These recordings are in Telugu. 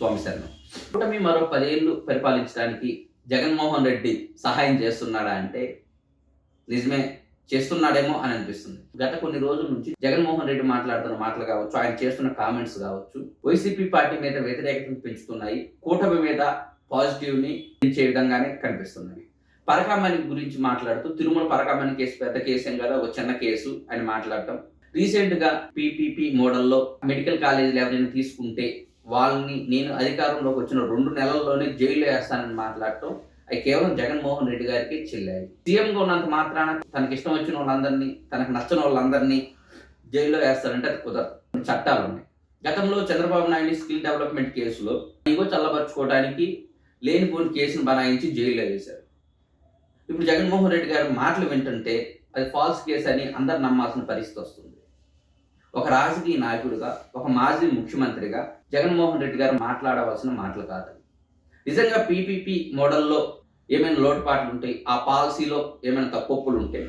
స్వామి శరణం. కూటమి మరో పదేళ్ళు పరిపాలించడానికి జగన్మోహన్ రెడ్డి సహాయం చేస్తున్నాడా అంటే నిజమే చేస్తున్నాడేమో అని అనిపిస్తుంది. గత కొన్ని రోజుల నుంచి జగన్మోహన్ రెడ్డి మాట్లాడుతున్న మాటలు కావచ్చు ఆయన చేస్తున్న కామెంట్స్ కావచ్చు వైసీపీ పార్టీ మీద వ్యతిరేకతను పెంచుతున్నాయి కూటమి మీద పాజిటివ్ని పెంచే విధంగానే కనిపిస్తున్నాయి. పరకామణి గురించి మాట్లాడుతూ తిరుమల పరకామణి కేసు పెద్ద కేసు ఏం కదా ఒక చిన్న కేసు అని మాట్లాడటం. రీసెంట్గా పీపీపీ మోడల్లో మెడికల్ కాలేజీలు ఎవరైనా తీసుకుంటే వాళ్ళని నేను అధికారంలోకి వచ్చిన రెండు నెలల్లోనే జైల్లో వేస్తానని మాట్లాడటం అవి కేవలం జగన్మోహన్ రెడ్డి గారికి చెల్లాయి. సీఎంగా ఉన్నంత మాత్రాన తనకి ఇష్టం వచ్చిన వాళ్ళందరినీ తనకు నచ్చిన వాళ్ళందరినీ జైల్లో వేస్తారంటే అది కుదరదు. చట్టాలు ఉన్నాయి. గతంలో చంద్రబాబు నాయుడు స్కిల్ డెవలప్మెంట్ కేసులో ఇగో చల్లబరుచుకోవడానికి లేనిపోని కేసును బనాయించి జైల్లో వేశారు. ఇప్పుడు జగన్మోహన్ రెడ్డి గారి మాటలు వింటుంటే అది ఫాల్స్ కేసు అని అందరు నమ్మాల్సిన పరిస్థితి వస్తుంది. ఒక రాజకీయ నాయకుడిగా ఒక మాజీ ముఖ్యమంత్రిగా జగన్మోహన్ రెడ్డి గారు మాట్లాడవలసిన మాటలు కాదు. నిజంగా పీపీపీ మోడల్లో ఏమైనా లోటుపాట్లు ఉంటాయి ఆ పాలసీలో ఏమైనా తప్పొప్పులు ఉంటాయి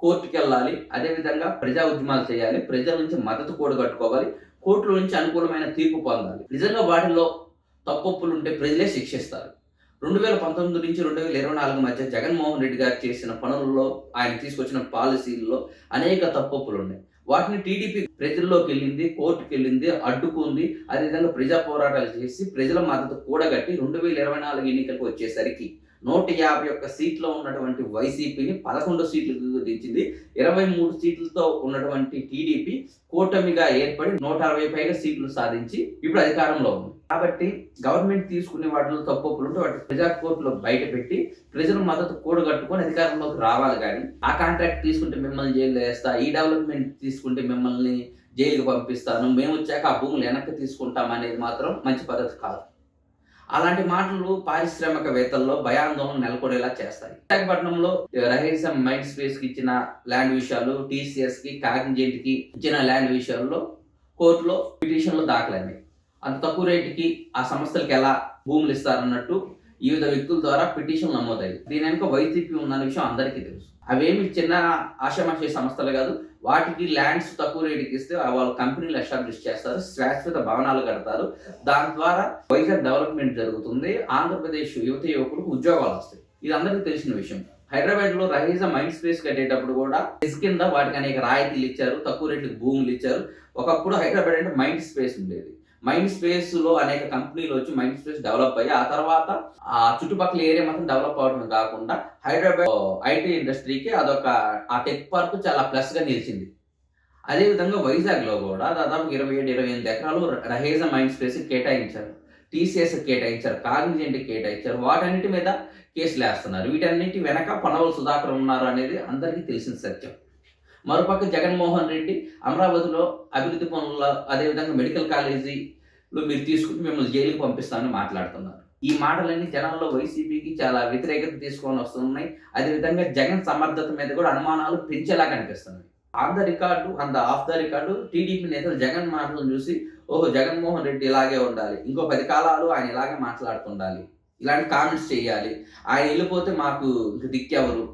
కోర్టుకి వెళ్ళాలి అదేవిధంగా ప్రజా ఉద్యమాలు చేయాలి. ప్రజల నుంచి మద్దతు కూడగట్టుకోవాలి. కోర్టుల నుంచి అనుకూలమైన తీర్పు పొందాలి. నిజంగా వాటిలో తప్పొప్పులు ఉంటే ప్రజలే శిక్షిస్తారు. రెండు వేల పంతొమ్మిది నుంచి రెండు వేల ఇరవై నాలుగు మధ్య జగన్మోహన్ రెడ్డి గారు చేసిన పనుల్లో ఆయన తీసుకొచ్చిన పాలసీల్లో అనేక తప్పొప్పులు ఉన్నాయి. వాటిని టీడీపీ ప్రజల్లోకి వెళ్ళింది కోర్టుకి వెళ్ళింది అడ్డుకుంది అదేవిధంగా ప్రజా పోరాటాలు చేసి ప్రజల మద్దతు కూడగట్టి రెండు వేల ఇరవై నాలుగు ఎన్నికలకు వచ్చేసరికి నూట యాభై ఒక్క సీట్లో ఉన్నటువంటి వైసీపీని పదకొండు సీట్లకు దించింది. ఇరవై మూడు సీట్లతో ఉన్నటువంటి టీడీపీ కూటమిగా ఏర్పడి నూట అరవై పైగా సీట్లు సాధించి ఇప్పుడు అధికారంలో ఉంది. కాబట్టి గవర్నమెంట్ తీసుకునే వాటిలో తప్పులు ఉంటే వాటి ప్రజా కోర్టులో బయట పెట్టి ప్రజల మద్దతు కూడగట్టుకొని అధికారంలోకి రావాలి కానీ ఆ కాంట్రాక్ట్ తీసుకుంటే మిమ్మల్ని జైల్లో వేస్తా ఈ డెవలప్మెంట్ తీసుకుంటే మిమ్మల్ని జైలుకి పంపిస్తాను మేము వచ్చాక ఆ భూములు వెనక్కి తీసుకుంటాం అనేది మాత్రం మంచి పద్ధతి కాదు. అలాంటి మాటలు పారిశ్రామికవేత్తల్లో భయాందోళన నెలకొనేలా చేస్తాయి. విశాఖపట్నంలో రహేసం మైండ్ స్పేస్కి ఇచ్చిన ల్యాండ్ విషయాలు టీసీఎస్కి కాకింజెంట్కి ఇచ్చిన ల్యాండ్ విషయాల్లో కోర్టులో పిటిషన్లు దాఖలైనాయి అంత తక్కువ రేటుకి ఆ సంస్థలకు ఎలా భూములు ఇస్తారన్నట్టు వివిధ వ్యక్తుల ద్వారా పిటిషన్ నమోదాయి దీని వెనుక వైసీపీ ఉందన్న విషయం అందరికీ తెలుసు. అవేమి చిన్న ఆశామాషి సంస్థలు కాదు వాటికి ల్యాండ్స్ తక్కువ రేటుకి ఇస్తే వాళ్ళ కంపెనీలు ఎస్టాబ్లిష్ చేస్తారు శాశ్వత భవనాలు కడతారు. దాని ద్వారా వైజాగ్ డెవలప్మెంట్ జరుగుతుంది ఆంధ్రప్రదేశ్ యువత యువకులకు ఉద్యోగాలు వస్తాయి. ఇది అందరికీ తెలిసిన విషయం. హైదరాబాద్లో రహీజ మైండ్ స్పేస్ కట్టేటప్పుడు కూడా ఇస్ కింద వాటికి అనేక రాయితీలు ఇచ్చారు తక్కువ రేట్లకు భూములు ఇచ్చారు. ఒకప్పుడు హైదరాబాద్ అంటే మైండ్ స్పేస్ ఉండేది. మైండ్ స్పేస్లో అనేక కంపెనీలు వచ్చి మైండ్ స్పేస్ డెవలప్ అయ్యి ఆ తర్వాత ఆ చుట్టుపక్కల ఏరియా మాత్రం డెవలప్ అవడం కాకుండా హైదరాబాద్ ఐటీ ఇండస్ట్రీకి అదొక ఆ టెక్ పార్క్ చాలా ప్లస్గా నిలిచింది. అదేవిధంగా వైజాగ్లో కూడా దాదాపు ఇరవై ఏడు ఇరవై ఎనిమిది ఎకరాలు రహేజా మైండ్ స్పేస్ కేటాయించారు. టీసీఎస్ కేటాయించారు కాగ్నిజెంట్ కేటాయించారు. వాటన్నిటి మీద కేసులు వేస్తున్నారు వీటన్నిటి వెనక పనవలు సుధాకర్ ఉన్నారు అనేది అందరికీ తెలిసిన సత్యం. మరోపక్క జగన్మోహన్ రెడ్డి అమరావతిలో అభివృద్ధి పనుల అదేవిధంగా మెడికల్ కాలేజీలో మీరు తీసుకుని మిమ్మల్ని జైలుకి పంపిస్తామని మాట్లాడుతున్నారు. ఈ మాటలన్నీ జనాల్లో వైసీపీకి చాలా వ్యతిరేకత తీసుకొని వస్తున్నాయి. అదేవిధంగా జగన్ సమర్థత మీద కూడా అనుమానాలు పెంచేలా కనిపిస్తున్నాయి on the record and off the record TDP నేతలు జగన్ మాటలను చూసి ఓహో జగన్మోహన్ రెడ్డి ఇలాగే ఉండాలి. ఇంకో పది కాలాలు ఆయన ఇలాగే మాట్లాడుతుండాలి. ఇలాంటి కామెంట్స్ చేయాలి. ఆయన వెళ్ళిపోతే మాకు ఇంక దిక్కెవరు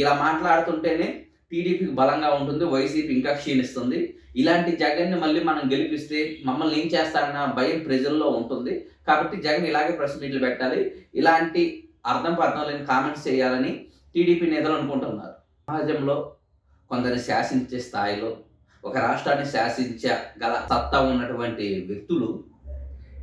ఇలా మాట్లాడుతుంటేనే టీడీపీకి బలంగా ఉంటుంది వైసీపీ ఇంకా క్షీణిస్తుంది. ఇలాంటి జగన్ని మళ్ళీ మనం గెలిపిస్తే మమ్మల్ని ఏం చేస్తారన్న భయం ప్రజల్లో ఉంటుంది. కాబట్టి జగన్ ఇలాగే ప్రెస్ మీట్లు పెట్టాలి. ఇలాంటి అర్థం పర్థం లేని కామెంట్స్ చేయాలని టీడీపీ నేతలు అనుకుంటున్నారు. సమాజంలో కొందరు శాసించే స్థాయిలో ఒక రాష్ట్రాన్ని శాసించగల సత్తా ఉన్నటువంటి వ్యక్తులు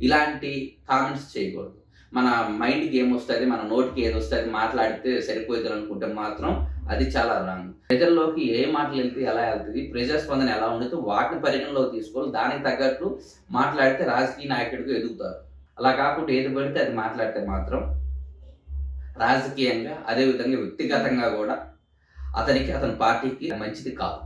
ఇలాంటి కామెంట్స్ చేయకూడదు. మన మైండ్కి ఏమొస్తుంది మన నోటికి ఏది వస్తుంది మాట్లాడితే సరిపోతుంది అనుకుంటే మాత్రం అది చాలా రాంగ్ ప్రజల్లోకి ఏ మాటలు వెళ్తే ఎలా వెళ్తుంది ప్రజాస్పందన ఎలా ఉండదు వాటిని పరిగణలోకి తీసుకోవాలి. దానికి తగ్గట్టు మాట్లాడితే రాజకీయ నాయకుడిగా ఎదుగుతారు. అలా కాకుండా ఏది పడితే అది మాట్లాడితే మాత్రం రాజకీయంగా అదేవిధంగా వ్యక్తిగతంగా కూడా అతనికి అతని పార్టీకి మంచిది కాదు.